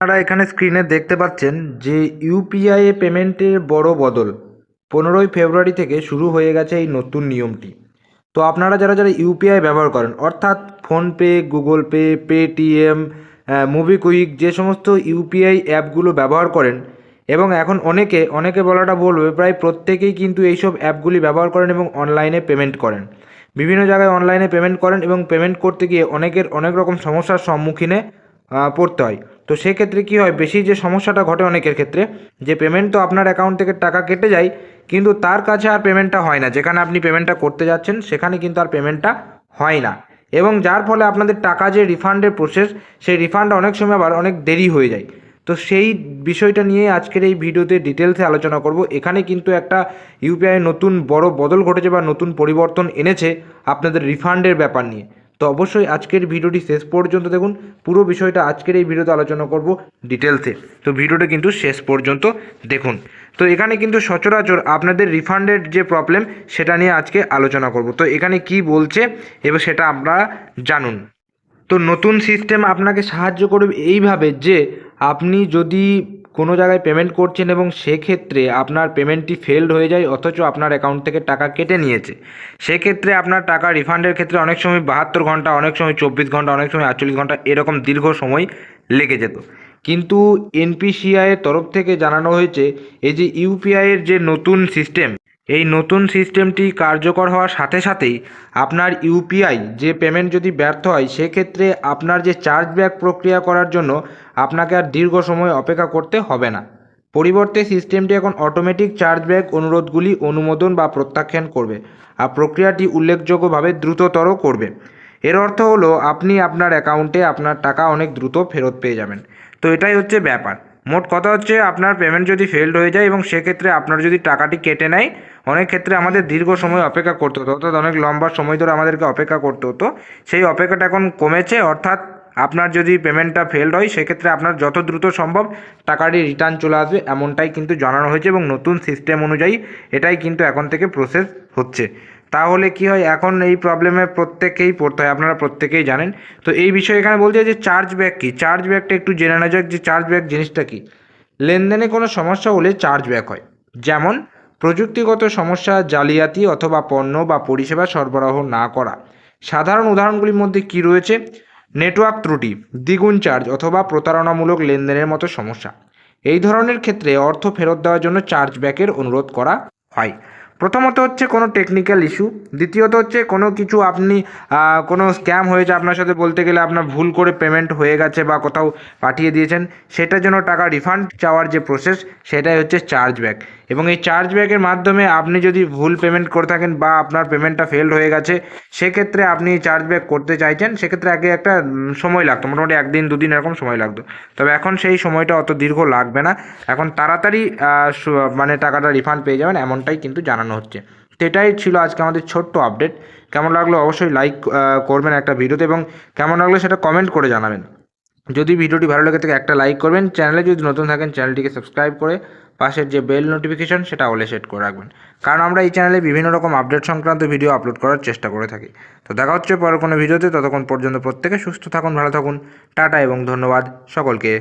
আপনারা এখানে স্ক্রিনে দেখতে পাচ্ছেন যে ইউপিআই পেমেন্টের বড় বদল। পনেরোই ফেব্রুয়ারি থেকে শুরু হয়ে গেছে এই নতুন নিয়মটি। তো আপনারা যারা যারা ইউপিআই ব্যবহার করেন, অর্থাৎ PhonePe Google Pay Paytm MobiKwik যে সমস্ত ইউপিআই অ্যাপগুলো ব্যবহার করেন, এবং এখন অনেকে অনেকে বলাটা বলবে, প্রায় প্রত্যেকেই কিন্তু এইসব অ্যাপগুলি ব্যবহার করেন এবং অনলাইনে পেমেন্ট করেন। বিভিন্ন জায়গায় অনলাইনে পেমেন্ট করেন এবং পেমেন্ট করতে গিয়ে অনেকের অনেক রকম সমস্যার সম্মুখীনে পড়তে হয়। তো সেক্ষেত্রে কী হয়, বেশি যে সমস্যাটা ঘটে অনেকের ক্ষেত্রে, যে পেমেন্ট তো আপনার অ্যাকাউন্ট থেকে টাকা কেটে যায়, কিন্তু তার কাছে আর পেমেন্টটা হয় না। যেখানে আপনি পেমেন্টটা করতে যাচ্ছেন, সেখানে কিন্তু আর পেমেন্টটা হয় না। এবং যার ফলে আপনাদের টাকা যে রিফান্ডের প্রসেস সেই রিফান্ড অনেক সময় আবার অনেক দেরি হয়ে যায়। তো সেই বিষয়টা নিয়ে আজকের এই ভিডিওতে ডিটেলসে আলোচনা করব। এখানে কিন্তু একটা ইউপিআই নতুন বড় বদল ঘটেছে বা নতুন পরিবর্তন এনেছে আপনাদের রিফান্ডের ব্যাপার নিয়ে। তো অবশ্যই আজকের ভিডিওটি শেষ পর্যন্ত দেখুন। পুরো বিষয়টা আজকের এই ভিডিওতে আলোচনা করব ডিটেলসে। তো ভিডিওটা কিন্তু শেষ পর্যন্ত দেখুন। তো এখানে কিন্তু সচরাচর আপনাদের রিফান্ডের যে প্রবলেম, সেটা নিয়ে আজকে আলোচনা করব। তো এখানে কি বলছে, এবার সেটা আপনারা জানুন। তো নতুন সিস্টেম আপনাকে সাহায্য করবে এইভাবে যে, আপনি যদি কোনো জায়গায় পেমেন্ট করছেন এবং সেক্ষেত্রে আপনার পেমেন্টটি ফেলড হয়ে যায়, অথচ আপনার অ্যাকাউন্ট থেকে টাকা কেটে নিয়েছে। সেক্ষেত্রে আপনার টাকা রিফান্ডের ক্ষেত্রে অনেক সময় বাহাত্তর ঘণ্টা, অনেক সময় চব্বিশ ঘণ্টা, অনেক সময় আটচল্লিশ ঘণ্টা এরকম দীর্ঘ সময় লেগে যেত। কিন্তু এনপিসিআইয়ের তরফ থেকে জানানো হয়েছে, এই যে ইউপিআইয়ের যে নতুন সিস্টেম এই নতুন সিস্টেমটি কার্যকর হওয়ার সাথে সাথেই আপনার ইউপিআই যে পেমেন্ট যদি ব্যর্থ হয়, সেক্ষেত্রে আপনার যে চার্জ ব্যাক প্রক্রিয়া করার জন্য আপনাকে আর দীর্ঘ সময় অপেক্ষা করতে হবে না। পরিবর্তে সিস্টেমটি এখন অটোমেটিক চার্জ ব্যাক অনুরোধগুলি অনুমোদন বা প্রত্যাখ্যান করবে আর প্রক্রিয়াটি উল্লেখযোগ্যভাবে দ্রুততর করবে। এর অর্থ হলো, আপনি আপনার অ্যাকাউন্টে আপনার টাকা অনেক দ্রুত ফেরত পেয়ে যাবেন। তো এটাই হচ্ছে ব্যাপার। মোট কথা হচ্ছে আপনার পেমেন্ট যদি ফেলড হয়ে যায় এবং সেক্ষেত্রে আপনার যদি টাকাটি কেটে নেয়, অনেক ক্ষেত্রে আমাদের দীর্ঘ সময় অপেক্ষা করতে হতো, অর্থাৎ অনেক লম্বা সময় ধরে আমাদেরকে অপেক্ষা করতে হতো। সেই অপেক্ষাটা এখন কমেছে, অর্থাৎ আপনার যদি পেমেন্টটা ফেলড হয়, সেক্ষেত্রে আপনার যত দ্রুত সম্ভব টাকাটি রিটার্ন চলে আসবে, এমনটাই কিন্তু জানানো হয়েছে এবং নতুন সিস্টেম অনুযায়ী এটাই কিন্তু এখন থেকে প্রসেস হচ্ছে। তাহলে কি হয়? এখন এই প্রবলেমে প্রত্যেকেই পড়তে হয়, আপনারা প্রত্যেকেই জানেন। তো এই বিষয়ে এখানে বলছে যে চার্জ ব্যাক কী? চার্জ ব্যাকটা একটু জেনে নেওয়া যাক যে চার্জ ব্যাক জিনিসটা কী। লেনদেনে কোনো সমস্যা হলে চার্জ ব্যাক হয়। যেমন, প্রযুক্তিগত সমস্যা, জালিয়াতি অথবা পণ্য বা পরিষেবা সরবরাহ না করা। সাধারণ উদাহরণগুলির মধ্যে কি রয়েছে? নেটওয়ার্ক ত্রুটি, দ্বিগুণ চার্জ অথবা প্রতারণামূলক লেনদেনের মতো সমস্যা। এই ধরনের ক্ষেত্রে অর্থ ফেরত দেওয়ার জন্য চার্জ ব্যাকের অনুরোধ করা হয়। প্রথমত হচ্ছে কোনো টেকনিক্যাল ইস্যু দ্বিতীয়ত হচ্ছে কোনো কিছু আপনি কোনো স্ক্যাম হয়েছে আপনার সাথে বলতে গেলে আপনার ভুল করে পেমেন্ট হয়ে গেছে বা কোথাও পাঠিয়ে দিয়েছেন সেটার জন্য টাকা রিফান্ড চাওয়ার যে প্রসেস সেটাই হচ্ছে চার্জ ব্যাক এবং এই চার্জ ব্যাকের মাধ্যমে আপনি যদি ভুল পেমেন্ট করে থাকেন বা আপনার পেমেন্টটা ফেলড হয়ে গেছে, সেক্ষেত্রে আপনি চার্জ ব্যাক করতে চাইছেন, সেক্ষেত্রে আগে একটা সময় লাগতো, মোটামুটি একদিন, দুদিন এরকম সময় লাগতো। তবে এখন সেই সময়টা অত দীর্ঘ লাগবে না। এখন তাড়াতাড়ি মানে টাকাটা রিফান্ড পেয়ে যাবেন, এমনটাই কিন্তু জানানো হচ্ছে। তো এটাই ছিল আজকে আমাদের ছোট্ট আপডেট কেমন লাগল অবশ্যই লাইক করবেন একটা ভিডিওতে এবং কেমন লাগল সেটা কমেন্ট করে জানাবেন। যদি ভিডিওটি ভালো লেগে থাকে একটা লাইক করবেন। চ্যানেলে যদি নতুন থাকেন চ্যানেলটিকে সাবস্ক্রাইব করে পাশের যে বেল নোটিফিকেশন সেটা অলে সেট করে রাখবেন। কারণ আমরা এই চ্যানেলে বিভিন্ন রকম আপডেট সংক্রান্ত ভিডিও আপলোড করার চেষ্টা করে থাকি। তো দেখা হচ্ছে পরের কোনো ভিডিওতে। ততক্ষণ পর্যন্ত প্রত্যেকে সুস্থ থাকুন, ভালো থাকুন। টাটা এবং ধন্যবাদ সকলকে।